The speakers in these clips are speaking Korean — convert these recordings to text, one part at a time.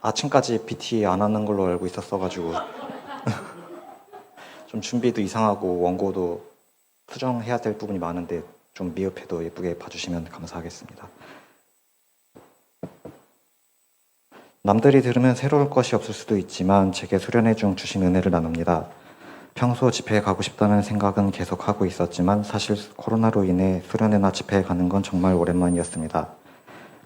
아침까지 BT 안 하는 걸로 알고 있었어가지고 좀 준비도 이상하고 원고도 수정해야 될 부분이 많은데 좀 미흡해도 예쁘게 봐주시면 감사하겠습니다. 남들이 들으면 새로울 것이 없을 수도 있지만 제게 수련회 중 주신 은혜를 나눕니다. 평소 집회에 가고 싶다는 생각은 계속 하고 있었지만 사실 코로나로 인해 수련회나 집회에 가는 건 정말 오랜만이었습니다.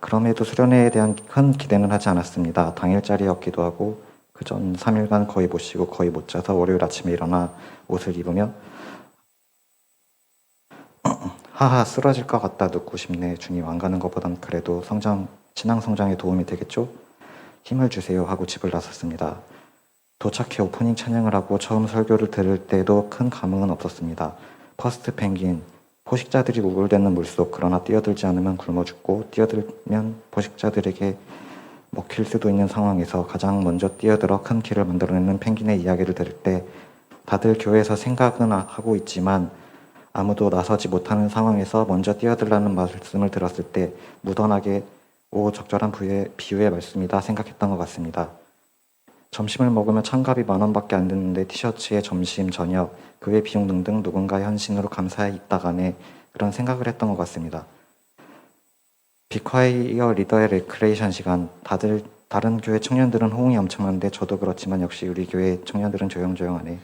그럼에도 수련회에 대한 큰 기대는 하지 않았습니다. 당일짜리였기도 하고 그 전 3일간 거의 못 쉬고 거의 못 자서 월요일 아침에 일어나 옷을 입으며 하하 쓰러질 것 같다 눕고 싶네 주님 안 가는 것보단 그래도 성장 신앙 성장에 도움이 되겠죠? 힘을 주세요 하고 집을 나섰습니다. 도착해 오프닝 찬양을 하고 처음 설교를 들을 때도 큰 감흥은 없었습니다. 퍼스트 펭귄 포식자들이 우글대는 물속 그러나 뛰어들지 않으면 굶어 죽고 뛰어들면 포식자들에게 먹힐 수도 있는 상황에서 가장 먼저 뛰어들어 큰 키를 만들어내는 펭귄의 이야기를 들을 때 다들 교회에서 생각은 하고 있지만 아무도 나서지 못하는 상황에서 먼저 뛰어들라는 말씀을 들었을 때 무던하게 오 적절한 부의, 비유의 말씀이다 생각했던 것 같습니다. 점심을 먹으면 찬값이 만 원밖에 안 드는데 티셔츠에 점심, 저녁, 그외 비용 등등 누군가의 헌신으로 감사해 있다간에 그런 생각을 했던 것 같습니다. 비콰이어 리더의 레크레이션 시간 다들 다른 교회 청년들은 호응이 엄청난데 저도 그렇지만 역시 우리 교회 청년들은 조용조용하네.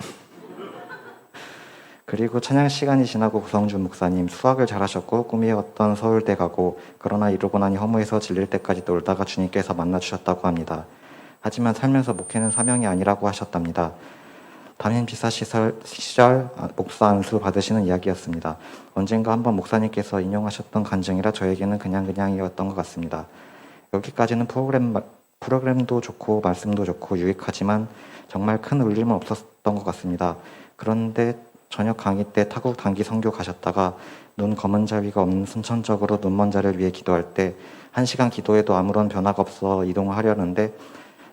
그리고 찬양 시간이 지나고 구성준 목사님 수학을 잘하셨고 꿈이었던 서울대 가고 그러나 이러고 나니 허무해서 질릴 때까지 놀다가 주님께서 만나 주셨다고 합니다. 하지만 살면서 목회는 사명이 아니라고 하셨답니다. 담임 지사 시설, 시절 아, 목사 안수 받으시는 이야기였습니다. 언젠가 한번 목사님께서 인용하셨던 간증이라 저에게는 그냥 그냥이었던 것 같습니다. 여기까지는 프로그램 프로그램도 좋고 말씀도 좋고 유익하지만 정말 큰 울림은 없었던 것 같습니다. 그런데 저녁 강의 때 타국 단기 선교 가셨다가 눈 검은 자위가 없는 순천적으로 눈먼 자를 위해 기도할 때 한 시간 기도에도 아무런 변화가 없어 이동을 하려는데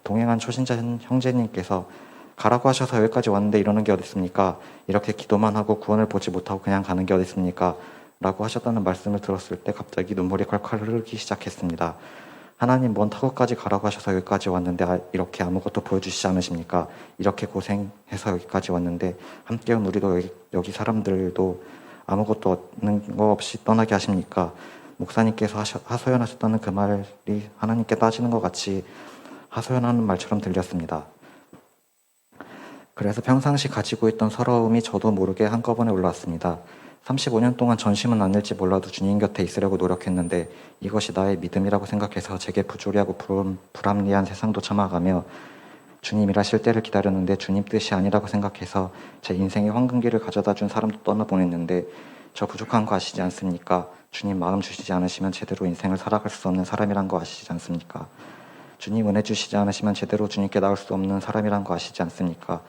동행한 초신자 형- 형제님께서 가라고 하셔서 여기까지 왔는데 이러는 게 어디 있습니까? 이렇게 기도만 하고 구원을 보지 못하고 그냥 가는 게 어디 있습니까? 라고 하셨다는 말씀을 들었을 때 갑자기 눈물이 콸콸 흐르기 시작했습니다. 하나님 먼 타국까지 가라고 하셔서 여기까지 왔는데 아- 이렇게 아무것도 보여주시지 않으십니까? 이렇게 고생해서 여기까지 왔는데 함께 온 우리도 여기, 여기 사람들도 아무것도 얻는 거 없이 떠나게 하십니까? 목사님께서 하소연하셨다는 그 말이 하나님께 따지는 것 같이 하소연하는 말처럼 들렸습니다. 그래서 평상시 가지고 있던 서러움이 저도 모르게 한꺼번에 올라왔습니다. 35년 동안 전심은 아닐지 몰라도 주님 곁에 있으려고 노력했는데 이것이 나의 믿음이라고 생각해서 제게 부조리하고 불- 불합리한 세상도 참아가며 주님 일하실 때를 기다렸는데 주님 뜻이 아니라고 생각해서 제 인생의 황금기를 가져다 준 사람도 떠나보냈는데 저 부족한 거 아시지 않습니까? 주님 마음 주시지 않으시면 제대로 인생을 살아갈 수 없는 사람이란 거 아시지 않습니까? 주님 은혜 주시지 않으시면 제대로 주님께 나올 수 없는 사람이란 거 아시지 않습니까?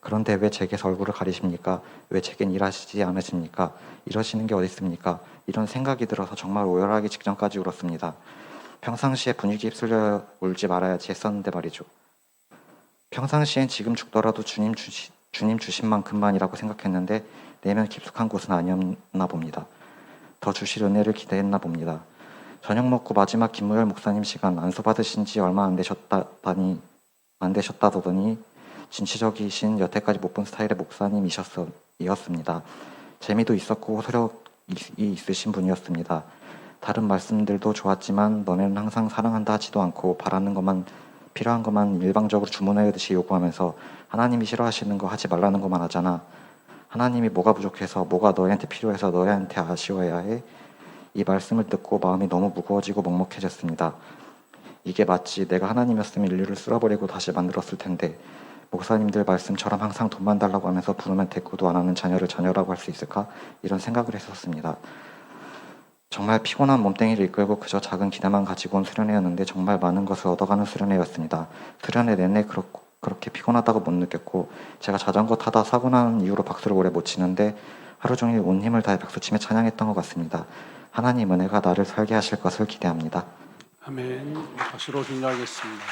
그런데 왜 제게서 얼굴을 가리십니까? 왜 제겐 일하시지 않으십니까? 이러시는 게 어디 있습니까? 이런 생각이 들어서 정말 오열하기 직전까지 울었습니다. 평상시에 분위기 휩쓸려 울지 말아야지 했었는데 말이죠. 평상시엔 지금 죽더라도 주님 주시, 주님 주신 만큼만이라고 생각했는데 내면 깊숙한 곳은 아니었나 봅니다. 더 주실 은혜를 기대했나 봅니다. 저녁 먹고 마지막 김무열 목사님 시간 안수 받으신 지 얼마 안 되셨다더니 안 되셨다더니 진취적이신 여태까지 못 본 스타일의 목사님이셨습니다. 재미도 있었고 호소력이 있으신 분이었습니다. 다른 말씀들도 좋았지만 너네는 항상 사랑한다 하지도 않고 바라는 것만 필요한 것만 일방적으로 주문하듯이 요구하면서 하나님이 싫어하시는 거 하지 말라는 것만 하잖아. 하나님이 뭐가 부족해서 뭐가 너희한테 필요해서 너희한테 아쉬워야 해. 이 말씀을 듣고 마음이 너무 무거워지고 먹먹해졌습니다. 이게 마치 내가 하나님이었으면 인류를 쓸어버리고 다시 만들었을 텐데 목사님들 말씀처럼 항상 돈만 달라고 하면서 부르면 대꾸도 안 하는 자녀를 자녀라고 할 수 있을까? 이런 생각을 했었습니다. 정말 피곤한 몸뚱이를 이끌고 그저 작은 기대만 가지고 온 수련회였는데 정말 많은 것을 얻어가는 수련회였습니다. 수련회 내내 그렇, 그렇게 피곤하다고 못 느꼈고 제가 자전거 타다 사고 난 이후로 박수를 오래 못 치는데 하루 종일 온 힘을 다해 박수치며 찬양했던 것 같습니다. 하나님 은혜가 나를 살게 하실 것을 기대합니다. 아멘. 박수로 격려하겠습니다.